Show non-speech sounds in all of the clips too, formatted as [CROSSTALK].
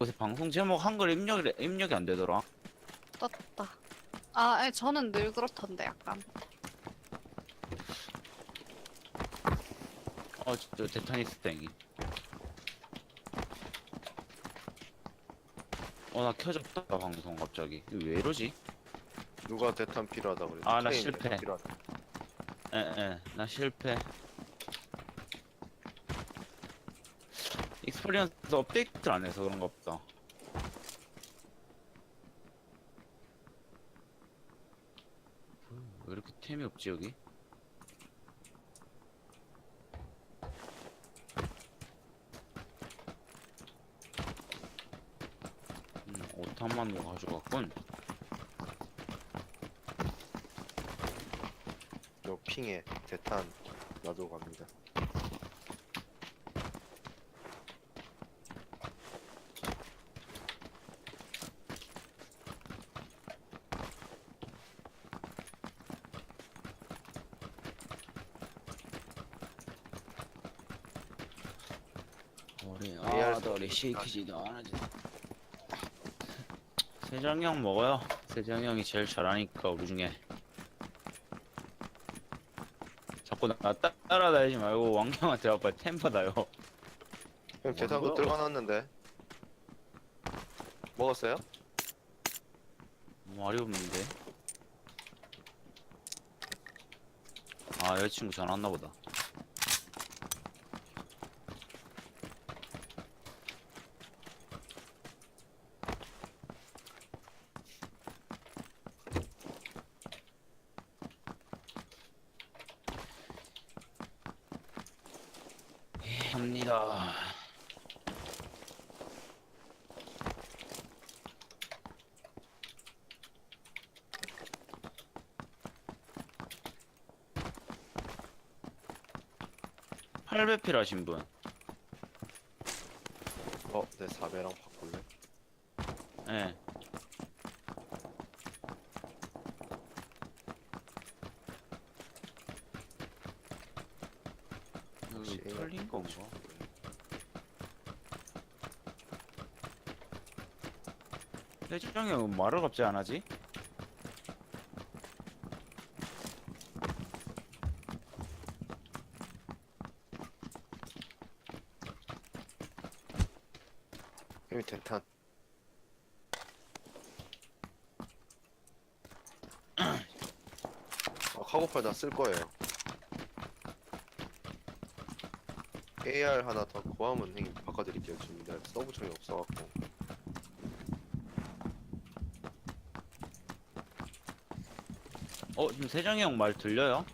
요새 방송 제목 한글 입력이 입력이 안 되더라. 떴다. 아, 예, 저는 늘 그렇던데 약간. 어, 저 데타니스 땡이. 어, 나 켜졌다 방송 갑자기. 이거 왜 이러지? 누가 대탄 필요하다 그래? 아, 나 실패. 대탄 필요하다. 에, 에, 나 실패. 익스퍼리언스 업데이트를 안 해서 그런가 보다. 왜 이렇게 템이 없지 여기? 음, 오탄만 누가 가져갔군. 저 핑에 대탄 놔두고 갑니다. 우리 시키지도 않아지. 세정이 형 먹어요. 세정이 형이 제일 잘하니까 우리 중에. 자꾸 나 따- 따라다니지 말고 왕경한테 아빠 템 받아요. 형 대탄 뭐야? 그 들어가놨는데 먹었어요? 말이 없는데. 아 여자친구 전화 왔나 보다. 800필 하신 분. 어, 내 4배랑 바꿀래? 예. 네. 혹시 이거 털린 건가? 대장형은 말을 갑자기 안 하지? 형이 대탄 아, 카고팔 다 쓸 거예요. AR 하나 더 구하면 형님 바꿔드릴게요. 지금 내가 서브총이 없어갖고. 어, 지금 세정이 형 말 들려요?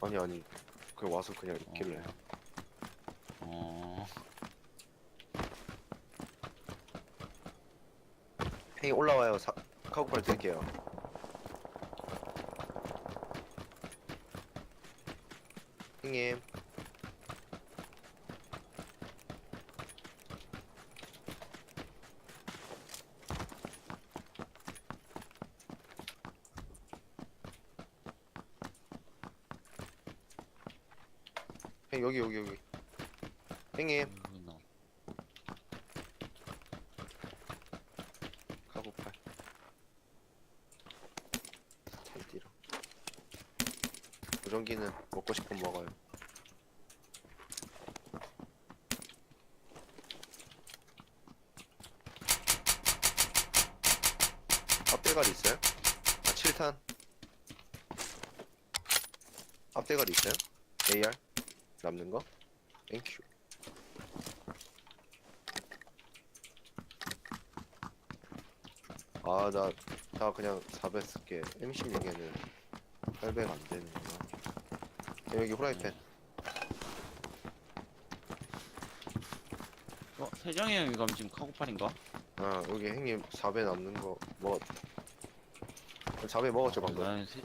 아니 아니. 그 와서 그냥 있길래. 형님 올라와요. 사, 카고팔 드릴게요. 형님. 형 여기 여기 여기. 형님 여기 나- 카고팔. 달디로. 무전기는 먹고 싶으면 먹어요. 앞대가리 있어요? 아, 7탄. 앞대가리 있어요? AR? 남는 거? 땡큐. 아, 나, 나 그냥 4배 쓸게. M16에는 8배가 안 되는구나. 여기 후라이팬. 어, 세정이 형이 그럼 지금 카고팔인가? 아, 여기 형님 4배 남는 거 먹었. 4배 먹었죠, 방금? 난 세,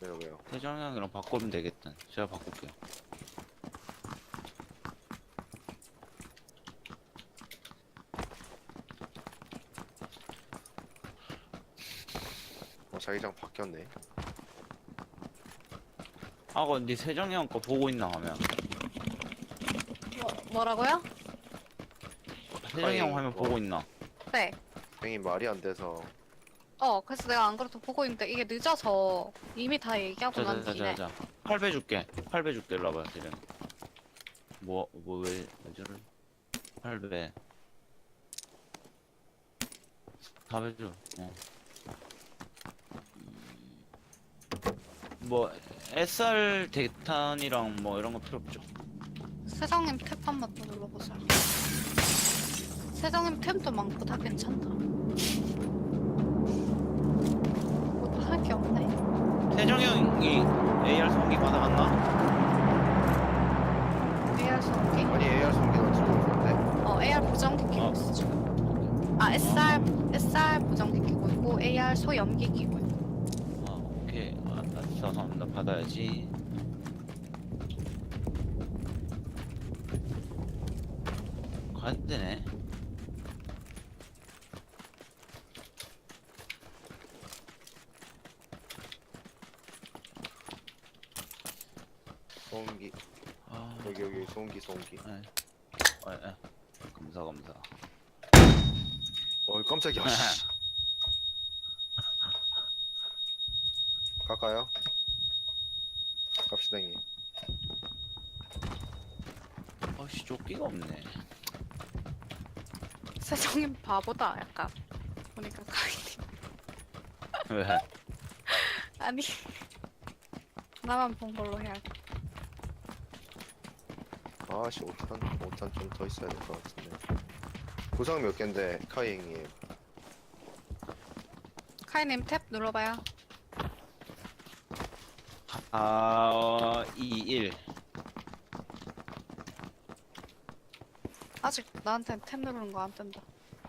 왜요, 왜요? 세정이 형이랑 바꾸면 되겠다. 제가 바꿀게요. 어, 자기장 바뀌었네. 아, 근데 세정이 형 거 보고 있나 하면. 뭐, 뭐라고요? 세정이 형 화면 뭐, 보고 있나? 네. 형이 말이 안 돼서 어, 그래서 내가 안 그래도 보고 있는데 이게 늦어서 이미 다 얘기하고 난 뒤네. 자자자자 8배 줄게 8배 줄게 일로 와봐 세정 뭐뭐왜 왜 저래 8배 4배 줘 어. 뭐 SR 대탄이랑 뭐 이런 거 필요 없죠 세정님 탭 한 번 더 눌러보세요. 세정님 탭도 많고 다 괜찮다. 뭐도 할게 없네. 세정이 형이 AR 소음기 받아갔나? AR 소음기? 아니 AR 송기는 들어오는데 어, AR 보정기 끼고 어. 있어 지금. 아, SR, SR 보정기 끼고 있고 AR 소염기 끼고. 아 오케이 알았어 그럼 나 받아야지 가야 되네 소음기 아 여기 여기 소음기 소음기 네. 아, 아. 감사 감사 어이 깜짝이야 [LAUGHS] 씨. 갈까요? 갑시다 형님 아씨 조끼가 없네 세정님 바보다 약간. 보니까 가인님. 왜? 아니. 나만 본 걸로 해야 돼. 아씨 5탄 5탄 좀 더 있어야 될 것 같은데 구상 몇 갠데 카이 형님 카이님 탭 눌러봐요. 아 어, 2, 1 아직 나한테는 탭 누르는 거 안 뜬다.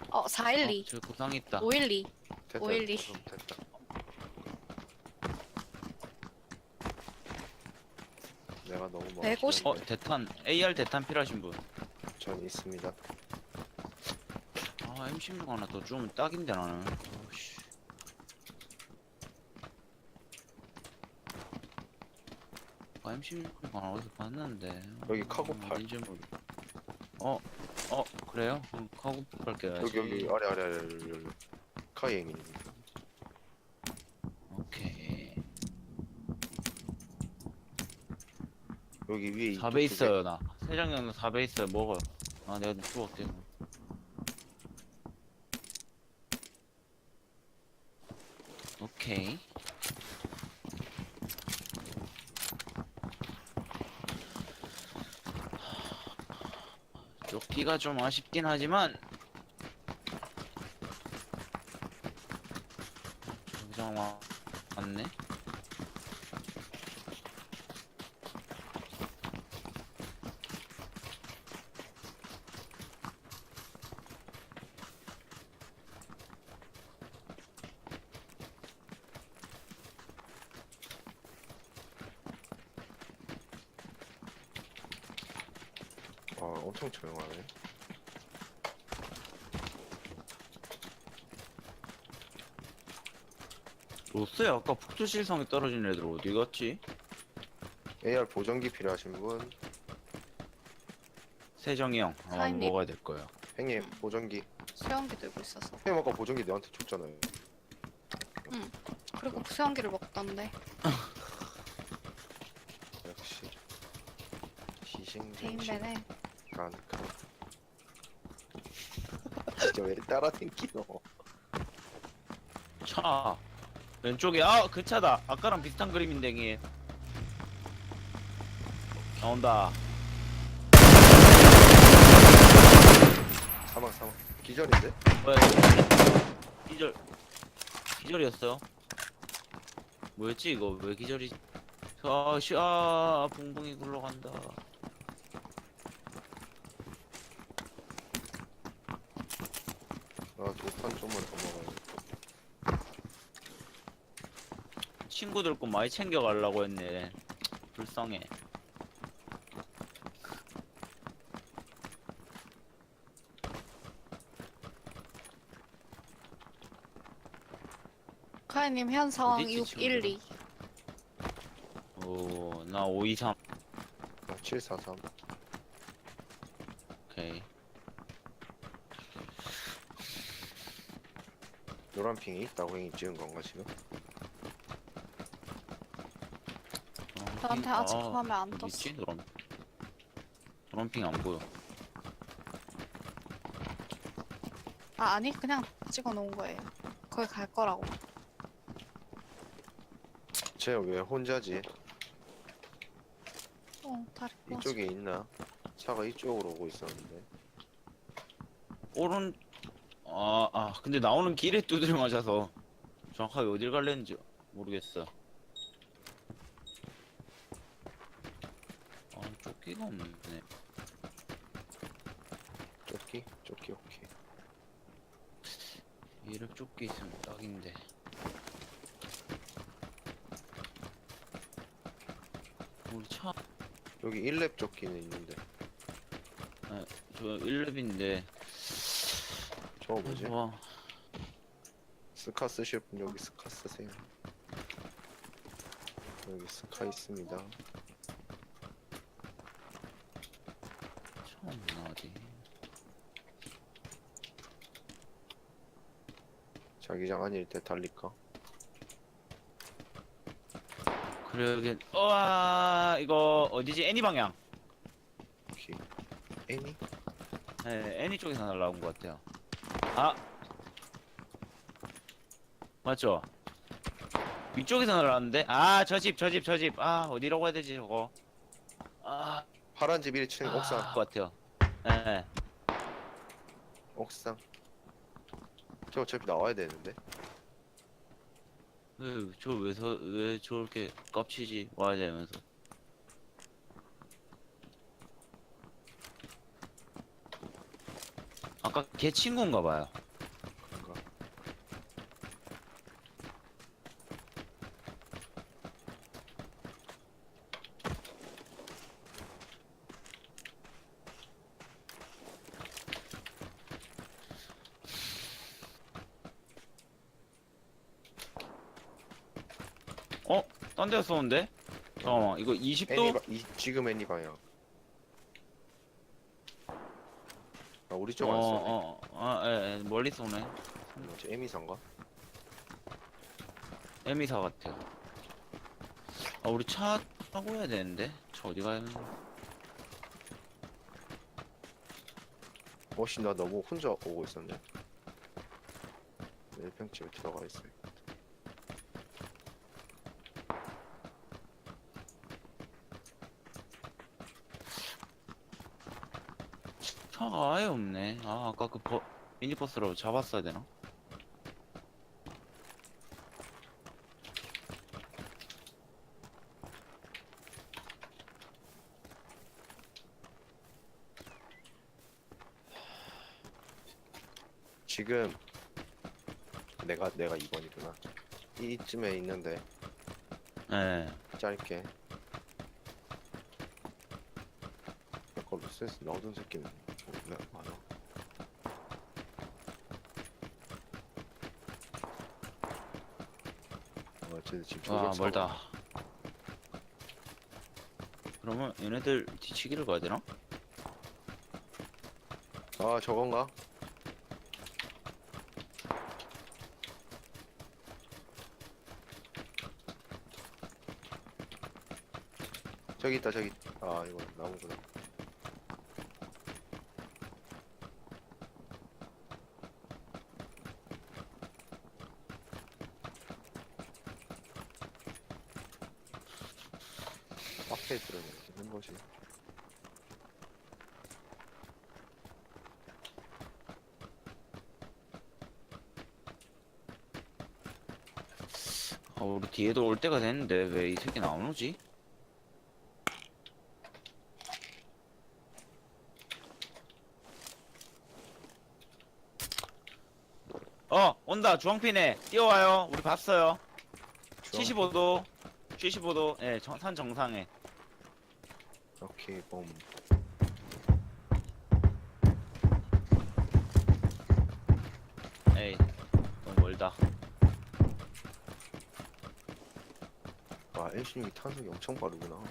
어, 412. 저 구상 있다 512. 됐다 512. 그럼 됐다 내가 너무 뭐 150. 어 대탄 AR 대탄 필요하신 분 전 있습니다 아, M16 하나 더 주면 딱인데 나는. 어씨. 아, M16 하나 어디서 봤는데. 여기 어, 카고팔. 어딘지 모르. 어, 어, 그래요? 그럼 카고팔 껴야지. 여기 여기 아래 아래 아래 아래, 아래. 카이 형님 오케이. 여기 위에 이 4배 두 개. 있어요, 나. 세장형 4배 있어요, 먹어요. 아, 내가 죽었대. 오케이. 조끼가 좀 아쉽긴 하지만 와 왔네. 아 엄청 조용하네 로스야 아까 북두실성이 떨어진 애들 어디 갔지? AR 보정기 필요하신 분 세정이 형 아마 사장님. 먹어야 될 거예요. 형님 보정기 수영기 들고 있어서. 형님 아까 보정기 내한테 줬잖아요 그리고 수영기를 먹던데. [LAUGHS] 역시 희생정신 대인배네. 가득한 진짜 왜 따라댕기노? 차. 왼쪽에 아 그 차다. 아까랑 비슷한 그림인데 이게. 나온다. 사망 사망 기절인데? 뭐야 기절. 기절이었어 뭐였지 이거? 왜 기절이 아씨 아 붕붕이 굴러간다 아 도탄 좀만 더 먹어야겠다. 친구들 거 많이 챙겨가려고 했네. 불쌍해. 카이님 현 상황 어디 있지, 612. 오 나 523아 743. 오케이 노란 핑이 있다고 형이 찍은 건가 지금? 나한테 아직 화면 안 떴어. 있지? 노란 노란핑 안 보여. 아 아니 그냥 찍어 놓은 거예요. 거기 갈 거라고. 쟤 왜 혼자지? 어 다리 꼬 이쪽에 있나? 차가 이쪽으로 오고 있었는데 오른 아, 아 근데 나오는 길에 두드려 맞아서 정확하게 어딜 갈랬는지 모르겠어. 아 쫓기가 없네. 쫓기? 쫓기 오케이 이를 쫓기 있으면 딱인데. 우리 차, 여기 1렙 쫓기는 있는데 저 1렙인데. 저거 뭐지? 와, 스카 쓰실 분 여기 스카 쓰세요 여기 스카 있습니다 처음 나지. 자기장 아닐 때 달릴까? 그래, 여기, 와, 이거 어디지? 애니 방향. 오케이 애니? 네, 애니 쪽에서 날라온 것 같아요. 아! 맞죠? 위쪽에서 날라왔는데? 아, 저 집, 저 집, 저 집. 아, 어디라고 해야 되지, 저거? 아, 파란 집 1층 옥상 아, 것 같아요. 네. 옥상 저 어차피 나와야 되는데 왜, 저 왜서, 왜 저렇게 깝치지? 와야 되면서. 아까 걔 친구인가 봐요. 그런가? 어? 딴 데서 쏘는데? 잠깐만, 이거 애니 20도? 바, 이, 지금 애니 방향 우리 쪽 어, 안 쏘네 어, 아, 예, 예, 멀리 쏘네. 뭐지 에미선가? 에미사 같아요. 아, 우리 차 타고 해야 되는데? 저 어디 가야 되나? 어씨 나 너무 혼자 오고 있었네 일평집에 들어가 있어 차가 아예 없네. 아, 아까 그 버, 미니버스로 잡았어야 되나? 지금 내가 내가 2번이구나 이쯤에 있는데 예. 짧게 아까 루스에서 나오던 새끼는 왜 많아 어, 쟤 지금 와, 저격차가- 멀다. 그러면 얘네들 뒤치기를 가야 되나? 아 저건가? 저기 있다 저기 아 이거 나무구나 앞에 들어있는 것이. 아, 우리 뒤에도 올 때가 됐는데 왜 이 새끼 안 오지? 어 온다. 주황핀에 뛰어와요. 우리 봤어요. 75도 75도. 예, 정- 산 정상에 오케이 봄 에이 너무 멀다 와, 엔신이 탄속이 엄청 빠르구나.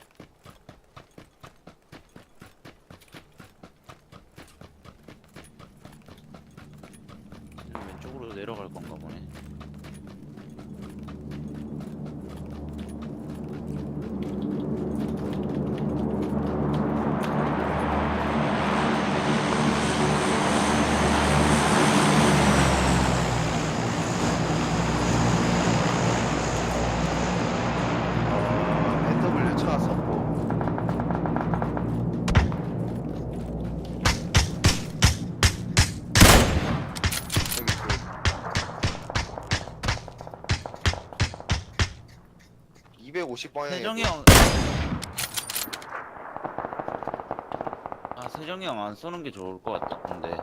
50방향. 세정이 형. 아 세정이 형 안 쏘는 게 좋을 것 같다. 근데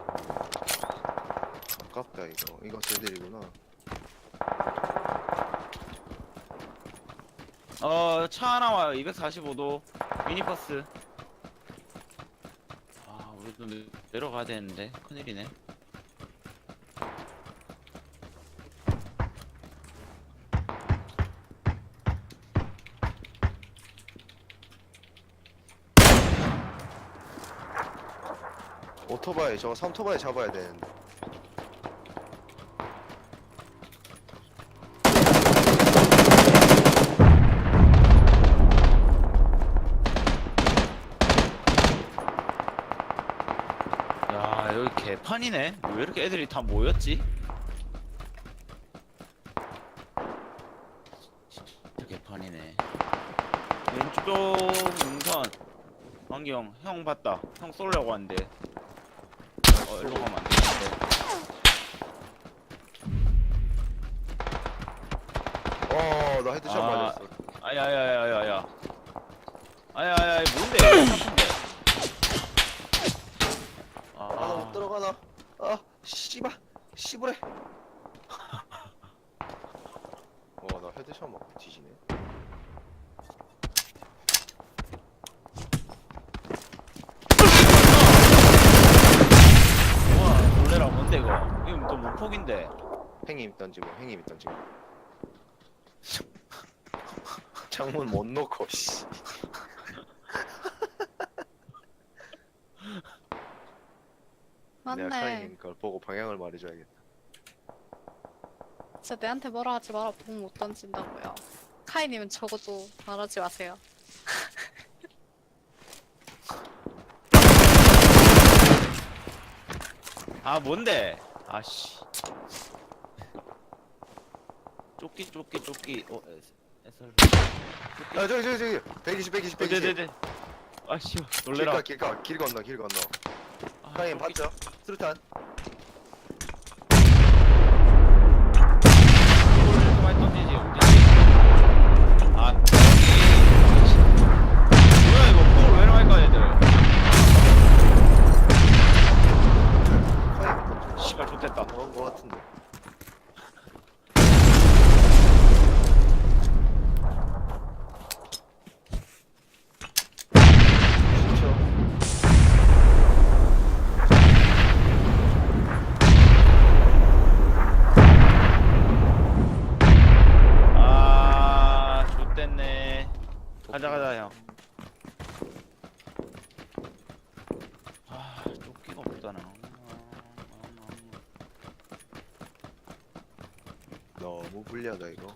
아깝다 이거. 이거 쟤들이구나. 어 차 하나 와요. 245도 미니버스. 아 우리도 내려가야 되는데 큰일이네. 오토바이 저거 3토바이 잡아야 되는데. 야 여기 개판이네. 왜 이렇게 애들이 다 모였지? 진짜 개판이네. 왼쪽 능선. 왕경 형 봤다. 형 쏠려고 하는 일로 가면 안 되는데. 어, 나 헤드샷 아. 맞았어. 아야야야야야. 아야야야 뭔데? 같은데. 아, 나못 아, 들어가나? 아, 씨발, 씨부래. [LAUGHS] 와, 나 헤드샷 맞고 뒤지네. 우와 뭔데 이거? 이거 또 무폭인데. 행님 던지고, 행님 던지고. [LAUGHS] 창문 못 놓고, 씨. 내가 맞네. 카이님 걸 보고 방향을 말해줘야겠다. 진짜 내한테 뭐라 하지 마라. 봉못 던진다고요. 카이님은 적어도 말하지 마세요. [LAUGHS] 아 뭔데? 아씨. 쫓기 쫓기 쫓기. 어 SR. 아, 저기, 저기, 저기. 120, 120, 120. 네네네. 아씨 길 놀래라. 가, 길 가, 길 건너, 길 건너. 아, 쫓기- 봤죠? 수류탄. 이걸 많이 던지지 언제지? 아 여기. 뭐야 이거 폭을 왜 이렇게 많이 얘들? 카이님 던져. 씨발 좋됐다. 그런 거 같은데. 진짜. 아 좋됐네. 가자 가자 형. 아 쫓기가 없잖아. 너무 불리하다 이거.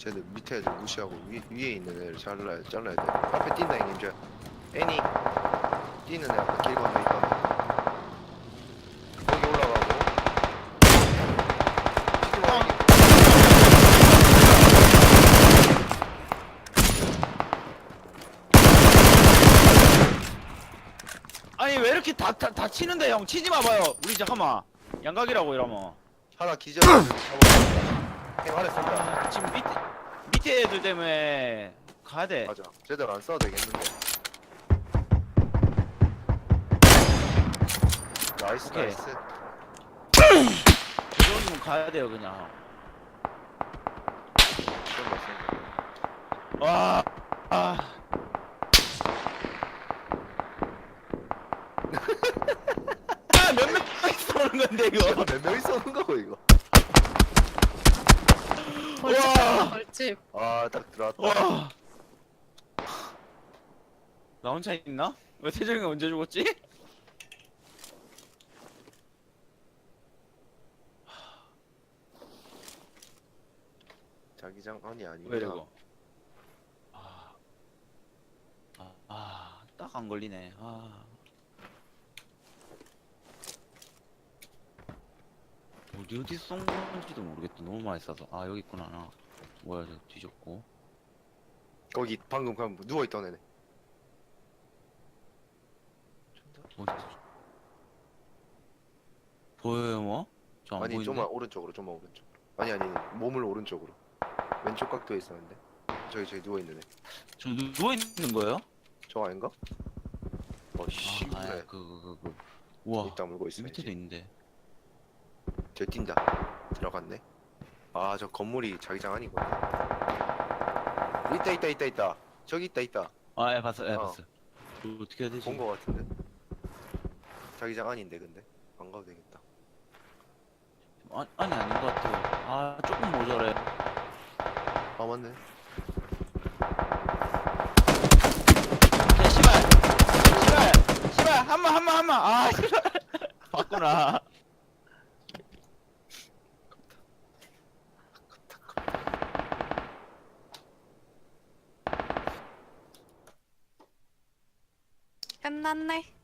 쟤들 밑에 애들 무시하고 위, 위에 있는 애를 잘라야 잘라야 돼. 앞에 뛴다 형님 저. 애니 뛰는 애 앞에 길 건너 있다. 거기 올라가고. 아니 왜 이렇게 다, 다, 다 치는데 형 치지 마봐요 우리 잠깐만 양각이라고 이러면 하나 기절. 잡아먹었다. 형 아래 쏜다. 아, 지금 밑에 밑에 애들 때문에 가야 돼 맞아. 제대로 안 써도 되겠는데. 나이스 오케이. 나이스. 그러면 가야 돼요 그냥. 와 아. 아, 몇 명이 쏘는 건데 이거 이거 몇 명이 쏘는 거고 이거. 우와. 벌집. 아 딱 들어왔다. 와. 나 혼자 있나? 왜 태정이가 언제 죽었지? [LAUGHS] 자기장 아니 아니구나. 왜 이거? 아, 아, 아, 딱 안 걸리네. 아. 어디 어디 쏜 건지도 모르겠다. 너무 많이 쏴서. 아 여기 있구나. 나. 뭐야 저 뒤졌고. 거기 방금 그 누워 있던 애네. 어디? 보여요 뭐? 저안 아니 보이는데. 좀만 오른쪽으로 좀만 오른쪽. 아니 아니 몸을 오른쪽으로. 왼쪽 각도에 있었는데. 저기 저기 누워 있는 애. 저 누, 누워 있는 거예요? 저 아닌가? 어씨 아, 그래. 그 그 그, 그. 우와. 이따 물고 있어. 밑에도 있는데. 저 뛴다. 들어갔네. 아 저 건물이 자기장 아니구나. 있다 있다 있다 있다. 저기 있다 있다. 아, 예, 봤어, 예, 어. 봤어. 이거 어떻게 해야 되지? 본 거 같은데. 자기장 아닌데 근데 안 가도 되겠다. 아, 아니 아닌 것 같아요. 아, 조금 모자래. 아 맞네. 야, 씨발! 씨발! 씨발! 한 번, 한 번, 한 번! 아, 씨발! [LAUGHS] 봤구나. らんない。